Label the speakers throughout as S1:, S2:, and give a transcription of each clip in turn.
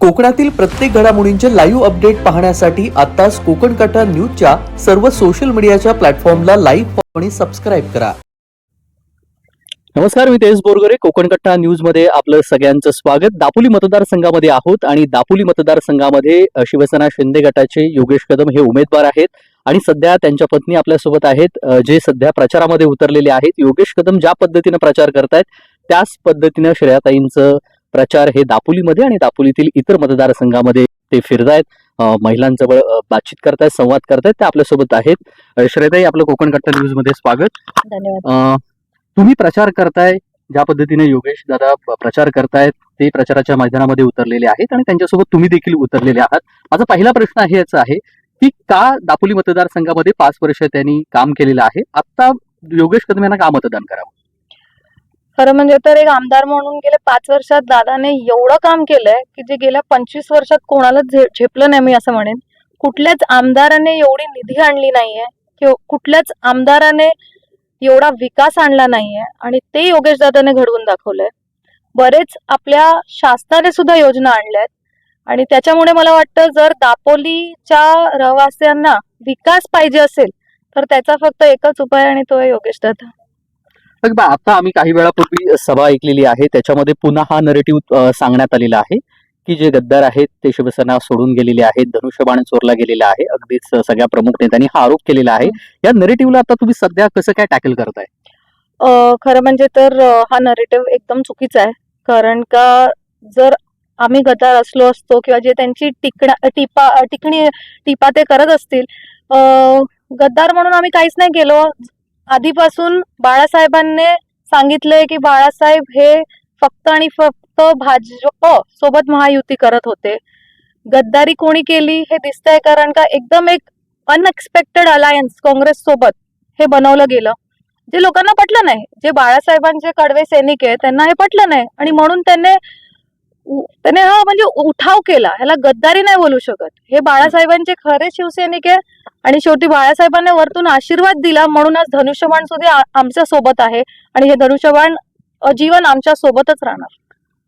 S1: कोकणातील प्रत्येक घडामोडींचे लाईव्ह अपडेट पाहण्यासाठी आताच कोकण कटा न्यूजच्या सर्व सोशल मीडियाच्या प्लॅटफॉर्मला लाईव्ह आणि सबस्क्राईब करा.
S2: नमस्कार मी तेज बोरगरे कोकण कट्टा न्यूजमध्ये आपलं सगळ्यांचं स्वागत. दापोली मतदारसंघामध्ये आहोत आणि दापोली मतदारसंघामध्ये शिवसेना शिंदे गटाचे योगेश कदम हे उमेदवार आहेत आणि सध्या त्यांच्या पत्नी आपल्यासोबत आहेत जे सध्या प्रचारामध्ये उतरलेले आहेत. योगेश कदम ज्या पद्धतीनं प्रचार करतायत त्याच पद्धतीनं श्रेयाताईंचं प्रचार हे दापोलीमध्ये आणि दापोलीतील इतर मतदारसंघामध्ये ते फिरतायत. महिलांजवळ बातचीत करतायत संवाद करतायत. ते आपल्यासोबत आहेत. अ, श्रेयताई आपलं कोकण कट्टा न्यूजमध्ये स्वागत.
S3: धन्यवाद.
S2: तुम्ही प्रचार करताय ज्या पद्धतीने योगेश दादा प्रचार करतायत ते प्रचाराच्या मैदानामध्ये उतरलेले आहेत आणि त्यांच्यासोबत तुम्ही देखील उतरलेले आहात. माझा पहिला प्रश्न हेच आहे की का दापोली मतदारसंघामध्ये पाच वर्ष त्यांनी काम केलेलं आहे? आता योगेश कदम यांना का मतदान करावं?
S3: खरं म्हणजे तर एक आमदार म्हणून गेले पाच वर्षात दादाने एवढं काम केलंय की जे गेल्या पंचवीस वर्षात कोणालाच झेपलं नाही मी असं म्हणेन. कुठल्याच आमदाराने एवढी निधी आणली नाहीये किंवा कुठल्याच आमदाराने एवढा विकास आणला नाहीये आणि ते योगेश दादाने घडवून दाखवलंय. बरेच आपल्या शासनाने सुद्धा योजना आणल्यात आणि त्याच्यामुळे मला वाटतं जर दापोलीच्या रहिवासियांना विकास पाहिजे असेल तर त्याचा फक्त एकच उपाय आणि तो आहे योगेश दादा.
S2: बा, आता आम्ही काही वेळापूर्वी सभा ऐकलेली आहे. त्याच्यामध्ये पुन्हा हा नरेटिव्ह सांगण्यात आलेला आहे की जे गद्दार आहेत ते शिवसेना सोडून गेलेले आहेत धनुष्यबाण चोरला गेलेला आहे. अगदीच सगळ्या प्रमुख नेत्यांनी हा आरोप केलेला आहे. या नरेटिव्हला आता तुम्ही सध्या कसं काय टॅकल करताय?
S3: खरं म्हणजे तर हा नरेटिव्ह एकदम चुकीचा आहे. कारण का जर आम्ही गद्दार असलो असतो किंवा जे त्यांची टिकणा टिपा टिकणी टिपा ते करत असतील गद्दार म्हणून आम्ही काहीच नाही केलो. आधीपासून बाळासाहेबांनी सांगितलंय की बाळासाहेब हे फक्त आणि फक्त भाजप सोबत महायुती करत होते. गद्दारी कोणी केली हे दिसतंय कारण का एकदम एक अनएक्सपेक्टेड अलायन्स काँग्रेस सोबत हे बनवलं गेलं. जे लोकांना पटलं नाही. जे बाळासाहेबांचे कडवे सैनिक आहे त्यांना हे पटलं नाही. आणि म्हणून त्यांनी त्याने हा म्हणजे उठाव केला. ह्याला गद्दारी नाही बोलू शकत. हे बाळासाहेबांचे खरे शिवसैनिक आहे आणि शेवटी बाळासाहेबांनी वरतून आशीर्वाद दिला म्हणून आज धनुष्यबाण सुद्धा आमच्यासोबत आहे आणि हे धनुष्यबाण जीवन आमच्या सोबतच राहणार.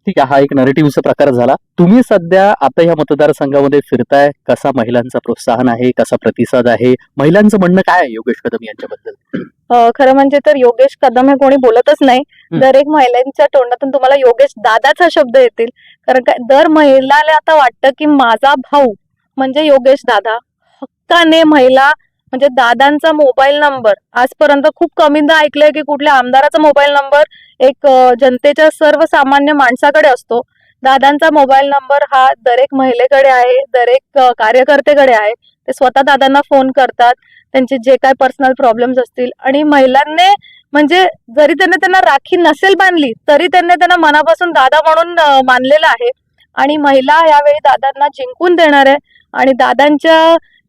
S2: ठीक आहे हा एक नरेटिव्हचा प्रकार झाला. तुम्ही सध्या आता या मतदारसंघामध्ये फिरताय कसा महिलांचा प्रोत्साहन आहे कसा प्रतिसाद आहे? महिलांचं म्हणणं काय आहे योगेश कदम यांच्याबद्दल?
S3: खरं म्हणजे तर योगेश कदम हे कोणी बोलतच नाही. दर एक महिलांच्या तोंडातून तुम्हाला योगेश दादाचा शब्द येतील. कारण काय दर महिलाला आता वाटतं की माझा भाऊ म्हणजे योगेश दादा. हक्काने महिला म्हणजे दादांचा मोबाईल नंबर आजपर्यंत खूप कमीदा ऐकलंय की कुठल्या आमदाराचा मोबाईल नंबर एक जनतेच्या सर्वसामान्य माणसाकडे असतो. दादांचा मोबाईल नंबर हा दरेक महिलेकडे आहे दरेक कार्यकर्तेकडे आहे. ते स्वतः दादांना फोन करतात त्यांचे जे काय पर्सनल प्रॉब्लेम्स असतील आणि महिलांनी म्हणजे जरी त्यांनी त्यांना राखी नसेल बांधली तरी त्यांनी त्यांना मनापासून दादा म्हणून मानलेलं आहे. आणि महिला यावेळी दादांना जिंकून देणार आहे. आणि दादांच्या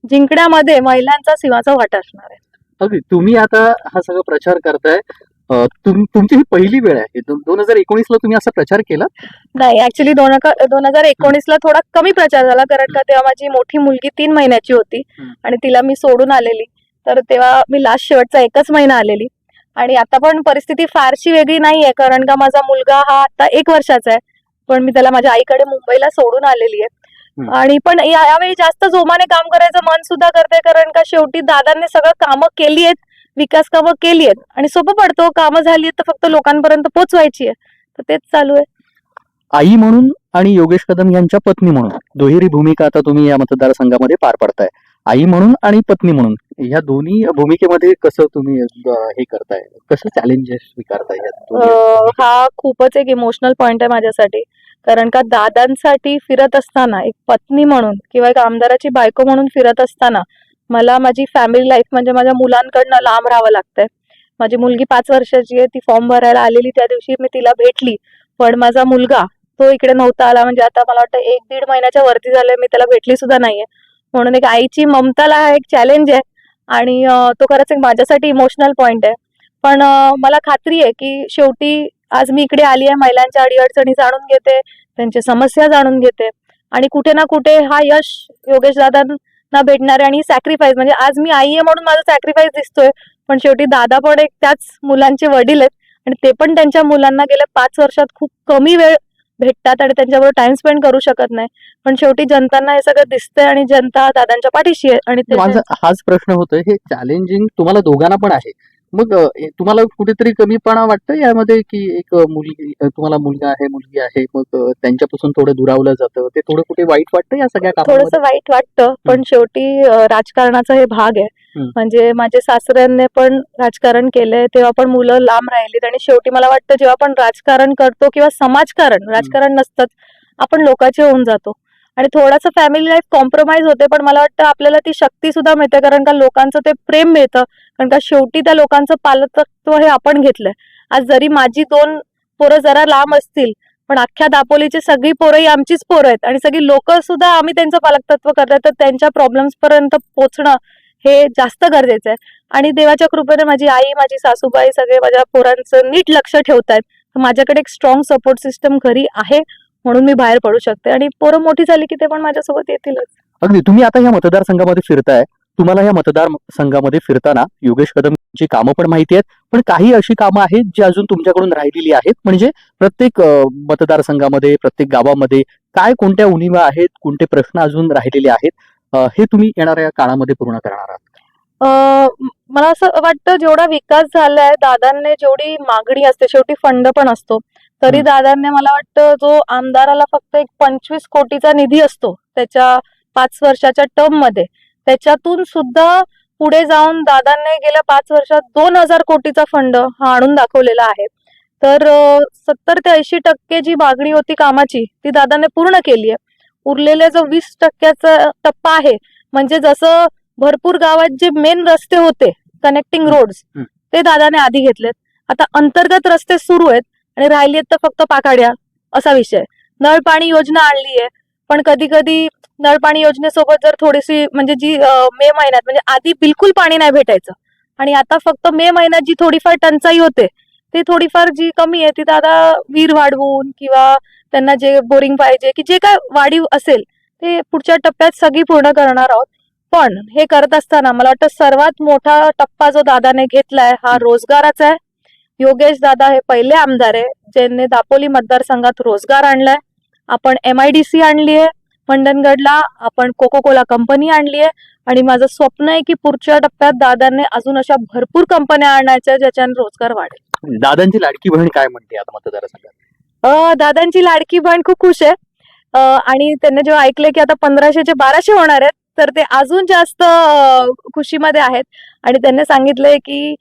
S3: जिंकण्यामध्ये महिलांचा सिंहाचा वाटा असणार आहे.
S2: अगदी. तुम्ही आता हा सगळा प्रचार करताय. अं, तुम- तुमची ही पहिली वेळ आहे. दोन हजार एकोणीस ला तुम्ही असा प्रचार केला?
S3: नाही ऍक्च्युली दोन दोन हजार एकोणीस ला थोडा कमी प्रचार झाला कारण का तेव्हा माझी मोठी मुलगी तीन महिन्याची होती
S2: हम्म.
S3: आणि तिला मी सोडून आलेली. तर तेव्हा मी लास्ट शेवटचा एकच महिना आलेली. आणि आता पण परिस्थिती फारशी वेगळी नाहीये कारण का माझा मुलगा हा आता एक वर्षाचा आहे. पण मी त्याला माझ्या आईकडे मुंबईला सोडून आलेली आहे. आणि पण या- यावेळी जास्त जोमाने काम करायचं मन सुद्धा करते कारण का शेवटी दादांनी सगळं कामं केली आहेत विकास कामं केली आहेत. आणि सोपं पडतो कामं झाली आहेत तर फक्त लोकांपर्यंत पोहोचवायची आहे. तर तेच चालू आहे.
S2: आई म्हणून आणि योगेश कदम यांच्या पत्नी म्हणून. दुहेरी भूमिका आता तुम्ही या मतदारसंघामध्ये पार पडताय. आई म्हणून आणि पत्नी म्हणून. ह्या दोन्ही भूमिकेमध्ये कसं तुम्ही हे करताय? कसं चॅलेंजेस स्वीकारताय या
S3: हा खूपच एक इमोशनल पॉइंट आहे माझ्यासाठी. कारण का दादांसाठी फिरत असताना एक पत्नी म्हणून किंवा एक आमदाराची बायको म्हणून फिरत असताना मला माझी फॅमिली लाईफ म्हणजे माझ्या मुलांकडनं लांब राहावं लागतंय. माझी मुलगी पाच वर्षाची आहे ती फॉर्म भरायला आलेली त्या दिवशी मी तिला भेटली. पण माझा मुलगा तो इकडे नव्हता आला म्हणजे आता मला वाटतं एक दीड महिन्याच्या वरती झालंय मी त्याला भेटली सुद्धा नाहीये. म्हणून एक आईची ममताला हा एक चॅलेंज आहे आणि तो खरंच एक माझ्यासाठी इमोशनल पॉइंट आहे. पण मला खात्री आहे की शेवटी आज मी इकडे आली आहे महिलांच्या अडीअडचणी जाणून घेते त्यांच्या समस्या जाणून घेते. आणि कुठे ना कुठे हा यश योगेश दादांना भेटणार आहे आणि सॅक्रिफाईस म्हणजे आज मी आई आहे म्हणून माझा सॅक्रिफाईस दिसतोय पण शेवटी दादा पण एक त्याच मुलांचे वडील आहेत आणि ते पण त्यांच्या मुलांना गेल्या पाच वर्षात खूप कमी वेळ भेटतात आणि त्यांच्याबरोबर टाइम स्पेंड करू शकत नाही. पण शेवटी जनतांना हे सगळं दिसतंय आणि जनता दादांच्या पाठीशी आहे आणि
S2: माझा हाच प्रश्न होतोय हे चॅलेंजिंग तुम्हाला दोघांना पण आहे. मग अ, तुम्हाला कुठेतरी कमीपणा वाटतं यामध्ये की एक मुलगी तुम्हाला मुलगा आहे मुलगी आहे मग अ, त्यांच्यापासून थोडं दुरावलं जातं ते थोडं कुठे वाईट वाटतं या सगळ्या
S3: थोडस
S2: कामामध्ये
S3: वाईट वाटतं पण शेवटी अं, राजकारणाचा हे भाग आहे. म्हणजे माझे सासऱ्यांनी पण राजकारण केलंय तेव्हा पण मुलं लांब राहिलीत आणि शेवटी मला वाटतं जेव्हा आपण राजकारण करतो किंवा समाजकारण राजकारण नसतंच आपण लोकांचे होऊन जातो. आणि थोडासा फॅमिली लाईफ कॉम्प्रोमाइज होते पण मला वाटतं आपल्याला ती शक्ती सुद्धा मिळते कारण का लोकांचं ते प्रेम मिळतं कारण का शेवटी त्या लोकांचं पालकत्व हे आपण घेतलंय. आज जरी माझी दोन पोरं जरा लांब असतील पण अख्ख्या दापोलीची सगळी पोरं ही आमचीच पोरं आहेत. आणि सगळी लोक सुद्धा आम्ही त्यांचं पालकत्व करतात तर त्यांच्या प्रॉब्लेम्स पर्यंत पोहोचणं हे जास्त गरजेचं आहे. आणि देवाच्या कृपेने माझी आई माझी सासूबाई सगळे माझ्या पोरांचं नीट लक्ष ठेवतायत. आहेत माझ्याकडे एक स्ट्रॉंग सपोर्ट सिस्टम घरी आहे. म्हणून मी बाहेर पडू शकते आणि पोरं मोठी झाली की ते पण माझ्यासोबत येतीलच.
S2: अगदी तुम्ही आता या मतदारसंघामध्ये फिरताय. तुम्हाला या मतदार संघामध्ये फिरताना योगेश कदमची कामं पण माहिती आहेत पण काही अशी कामं आहेत जी अजून तुमच्याकडून राहिलेली आहेत? म्हणजे प्रत्येक मतदारसंघामध्ये प्रत्येक गावामध्ये काय कोणत्या उणीवा आहेत कोणते प्रश्न अजून राहिलेले आहेत? हे तुम्ही येणाऱ्या काळामध्ये पूर्ण करणार आहात.
S3: मला असं वाटतं जेवढा विकास झालाय दादांनी जेवढी मागणी असते शेवटी फंड पण असतो. तरी. दादांनी मला वाटतं जो आमदाराला फक्त एक पंचवीस कोटीचा निधी असतो त्याच्या पाच वर्षाच्या टर्ममध्ये त्याच्यातून सुद्धा पुढे जाऊन दादांनी गेल्या पाच वर्षात दोन हजार कोटीचा फंड हा आणून दाखवलेला आहे. तर सत्तर ते ऐंशी टक्के जी मागणी होती कामाची ती दादाने पूर्ण केली आहे. उरलेले जो वीस टक्क्याचा टप्पा आहे म्हणजे जसं भरपूर गावात जे मेन रस्ते होते कनेक्टिंग रोड्स. ते दादाने आधी घेतलेत आता अंतर्गत रस्ते सुरू आहेत आणि राहिली आहेत तर फक्त पाकाड्या असा विषय. नळ पाणी योजना आणली आहे पण कधी कधी नळ पाणी योजनेसोबत जर थोडीशी म्हणजे जी मे महिन्यात म्हणजे आधी बिलकुल पाणी नाही भेटायचं आणि आता फक्त मे महिन्यात जी थोडीफार टंचाई होते ती थोडीफार जी कमी आहे ती दादा विहीर वाढवून किंवा त्यांना जे बोरिंग पाहिजे की जे काय वाढीव असेल ते पुढच्या टप्प्यात सगळी पूर्ण करणार आहोत पण हे करत असताना मला वाटतं सर्वात मोठा टप्पा जो दादाने घेतलाय हा रोजगाराचा आहे. योगेश दादा हे पहिले आमदार आहे ज्यांनी दापोली मतदारसंघात रोजगार आणलाय. आपण एम आय डी सी आणली आहे मंडणगडला आपण कोको कोला कंपनी आणली आहे. आणि माझं स्वप्न आहे की पुढच्या टप्प्यात दादांनी अजून अशा भरपूर कंपन्या आणायच्या ज्याच्याने रोजगार वाढेल.
S2: दादांची लाडकी बहीण काय म्हणते आता मतदारसंघात?
S3: अ, दादांची लाडकी बहीण खूप खुश आहे. आणि त्यांनी जेव्हा ऐकले की आता पंधराशेचे बाराशे होणार आहेत तर ते अजून जास्त खुशीमध्ये आहेत. आणि त्यांनी सांगितलंय की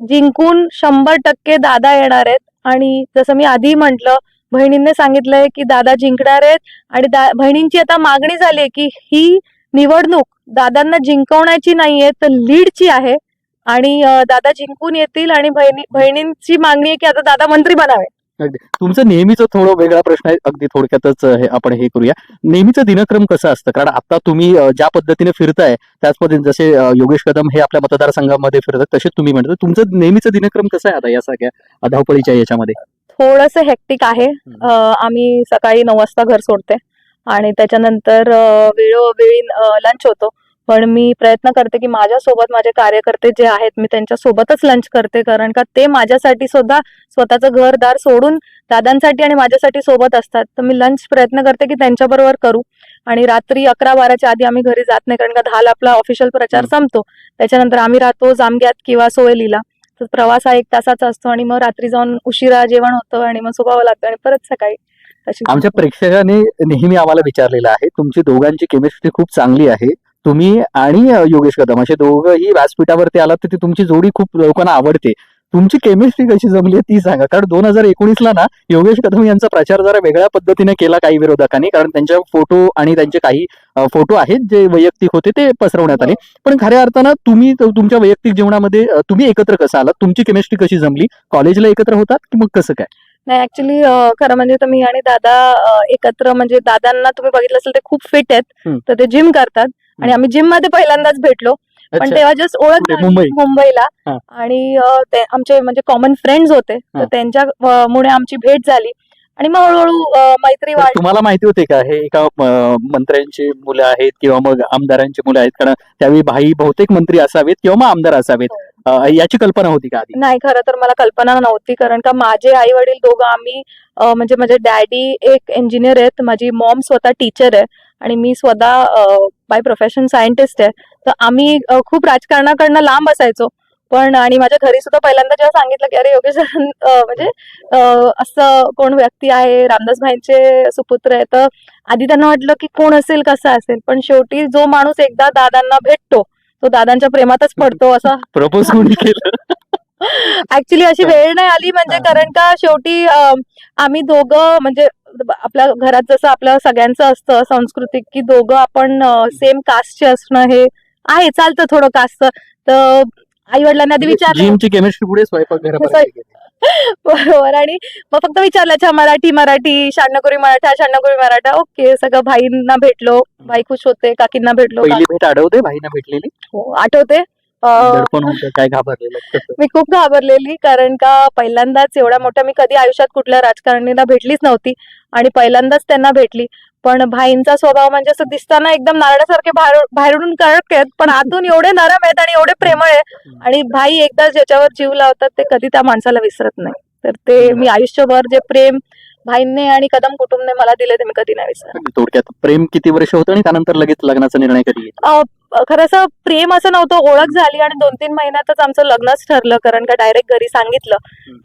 S3: जिंकून शंभर टक्के दादा येणार आहेत. आणि जसं मी आधी म्हंटल बहिणींनी सांगितलंय की दादा जिंकणार आहेत. आणि दा- बहिणींची आता मागणी झाली आहे की ही निवडणूक दादांना जिंकवण्याची नाहीये तर लीडची आहे. आणि दादा जिंकून येतील आणि बहिणी बहिणींची मागणी आहे की आता दादा मंत्री बनावे
S2: अगदी. तुमचं नेहमीच थोडं वेगळा प्रश्न आहे अगदी थोडक्यातच हे आपण हे करूया. नेहमीचं दिनक्रम कसं असतं? कारण आता तुम्ही ज्या पद्धतीने फिरताय त्याच पद्धतीने जसे योगेश कदम हे आपल्या मतदारसंघामध्ये फिरतात तसेच तुम्ही म्हणता. तुमचं नेहमीचं दिनक्रम कसं आहे आता या सगळ्या धावपळीच्या याच्यामध्ये?
S3: थोडस हेक्टिक आहे. आम्ही सकाळी नऊ वाजता घर सोडते आणि त्याच्यानंतर वेळोवेळी लंच होतो. पण मी प्रयत्न करते की माझ्यासोबत माझे कार्यकर्ते जे आहेत मी त्यांच्या सोबतच लंच करते. कारण का ते माझ्यासाठी सुद्धा स्वतःचं घरदार सोडून दादांसाठी आणि माझ्यासाठी सोबत असतात. तर मी लंच प्रयत्न करते की त्यांच्याबरोबर करू. आणि रात्री अकरा बाराच्या आधी आम्ही घरी जात नाही. कारण का दहाला आपला ऑफिशियल प्रचार संपतो. त्याच्यानंतर आम्ही राहतो जामग्यात किंवा सोयलीला. तर प्रवास हा एक तासाचा असतो आणि मग रात्री जाऊन उशिरा जेवण होतं आणि मग झोपावं लागतं आणि परत सकाळी
S2: आमच्या प्रेक्षकाने नेहमी आम्हाला विचारलेलं आहे तुमची दोघांची केमिस्ट्री खूप चांगली आहे. तुम्ही आणि योगेश कदम असे दोघंही व्यासपीठावरती आलात तर ती तुमची जोडी खूप लोकांना आवडते. तुमची केमिस्ट्री कशी जमली आहे ती सांगा. कारण दोन हजार एकोणीसला ना योगेश कदम यांचा प्रचार जरा वेगळ्या पद्धतीने केला काही विरोधकांनी कारण त्यांच्या फोटो आणि त्यांचे काही फोटो आहेत जे वैयक्तिक होते ते पसरवण्यात आले. पण खऱ्या अर्थानं तुम्ही तुमच्या वैयक्तिक जीवनामध्ये तुम्ही एकत्र कसं आलात? तुमची केमिस्ट्री कशी जमली? कॉलेजला एकत्र होतात की मग कसं काय?
S3: नाही ऍक्च्युली खरं म्हणजे तर मी आणि दादा एकत्र म्हणजे दादांना तुम्ही बघितलं असेल ते खूप फिट आहेत. तर ते जिम करतात. आणि आम्ही जिममध्ये पहिल्यांदाच भेटलो. पण. तेव्हा जस्ट ओळख? मुंबईला.
S2: हा.
S3: आणि आमचे म्हणजे कॉमन फ्रेंड्स होते.
S2: हा.
S3: तर त्यांच्या अं, मुळे आमची भेट झाली. आणि मग हळूहळू मैत्री
S2: तर
S3: वाढली.
S2: तुम्हाला माहिती होते का? हे एका मंत्र्यांची मुलं आहेत किंवा मग आमदारांची मुलं आहेत. कारण त्यावेळी भाई बहुतेक मंत्री असावेत किंवा मग आमदार असावेत. अ, याची कल्पना होती का
S3: नाही खरं तर मला कल्पना नव्हती. कारण का माझे आई वडील दोघं आम्ही म्हणजे माझे डॅडी एक इंजिनियर आहेत. माझी मॉम स्वतः टीचर आहे. आणि मी स्वतः बाय प्रोफेशन सायंटिस्ट आहे. तर आम्ही खूप राजकारणाकडनं लांब असायचो. पण आणि माझ्या घरी सुद्धा पहिल्यांदा जेव्हा सांगितलं की अरे योगेश म्हणजे असं कोण व्यक्ती आहे? रामदास भाईंचे सुपुत्र आहे. तर आधी त्यांना वाटलं की कोण असेल कसं असेल? पण शेवटी जो माणूस एकदा दादांना भेटतो तो दादांच्या प्रेमातच पडतो असं
S2: प्रपोज कोणी केलं?
S3: ऍक्च्युली अशी वेळ नाही आली म्हणजे. कारण का शेवटी आम्ही दोघं म्हणजे आपल्या घरात जसं आपलं सगळ्यांचं असतं सांस्कृतिक की दोघं आपण सेम कास्टचे असणं हे आहे चालतं थोडं कास्टचं तर आई वडिलांनी आधी विचारलं.
S2: घरापर्यंत गेली.
S3: बरोबर. आणि मग फक्त विचारलं अच्छा मराठी मराठी शांडकुरी मराठा शांडकुरी मराठा. ओके सगळं भाईंना भेटलो. भाई खुश होते काकींना भेटलो
S2: भेट आठवते भाईना भेटलेली?
S3: हो, आठवते.
S2: दडपण होतं काय घाबरलेलं कसं?
S3: मी खूप घाबरलेली कारण का पहिल्यांदाच एवढ्या मोठ्या मी कधी आयुष्यात कुठल्या राजकारणीला भेटलीच नव्हती आणि पहिल्यांदाच त्यांना भेटली. पण भाईंचा स्वभाव म्हणजे असं दिसताना एकदम नारळासारखे बाहेर बाहेरून कडक आहेत पण आतून एवढे नरम आहेत आणि एवढे प्रेमळ आहे आणि भाई एकदा ज्याच्यावर जीव लावतात ते कधी त्या माणसाला विसरत नाही. तर ते मी आयुष्यभर जे प्रेम भाईंने आणि कदम कुटुंबने मला दिले ते मी कधी नाही विसरत.
S2: थोडक्यात प्रेम किती वर्ष होतं आणि त्यानंतर लगेच लग्नाचा निर्णय कधी
S3: असं प्रेम असं नव्हतं ओळख झाली आणि दोन तीन महिन्यातच आमचं लग्नच ठरलं कारण का डायरेक्ट घरी सांगितलं.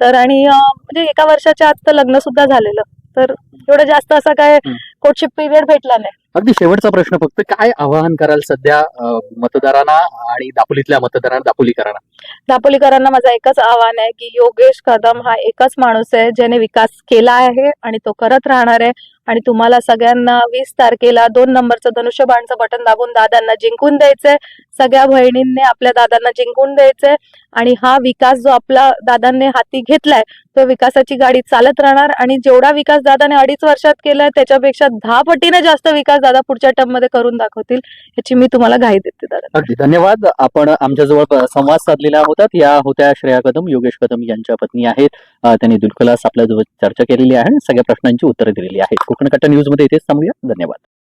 S3: तर आणि म्हणजे एका वर्षाच्या आत तर लग्न सुद्धा झालेलं. तर एवढं जास्त असा काय. कोर्टशिप पिरियड भेटला नाही.
S2: अगदी शेवटचा प्रश्न फक्त काय आवाहन कराल सध्या मतदारांना आणि दापोलीतल्या मतदारांना दापोलीकरांना?
S3: दापोलीकरांना माझं एकच आव्हान आहे की योगेश कदम हा एकच माणूस आहे ज्याने विकास केला आहे आणि तो करत राहणार आहे. आणि तुम्हाला सगळ्यांना वीस तारखेला दोन नंबरचं धनुष्यबाणचं बटन दाबून दादांना जिंकून द्यायचंय. सगळ्या बहिणींनी आपल्या दादांना जिंकून द्यायचंय. आणि हा विकास जो आपला दादांनी हाती घेतलाय तो विकासाची गाडी चालत राहणार. आणि जेवढा विकास दादाने अडीच वर्षात केलाय त्याच्यापेक्षा दहा पटीने जास्त विकास दादा पुढच्या टर्ममध्ये करून दाखवतील याची मी तुम्हाला घाई देते दादा.
S2: अगदी. धन्यवाद. आपण आमच्याजवळ संवाद साधलेला होतात. या होत्या श्रेया कदम योगेश कदम यांच्या पत्नी आहेत. त्यांनी दुलखलास आपल्याजवळ चर्चा केलेली आहे आणि सगळ्या प्रश्नांची उत्तरं दिलेली आहेत. कोकण कट्टा न्यूजमध्ये इथेच थांबूया. धन्यवाद.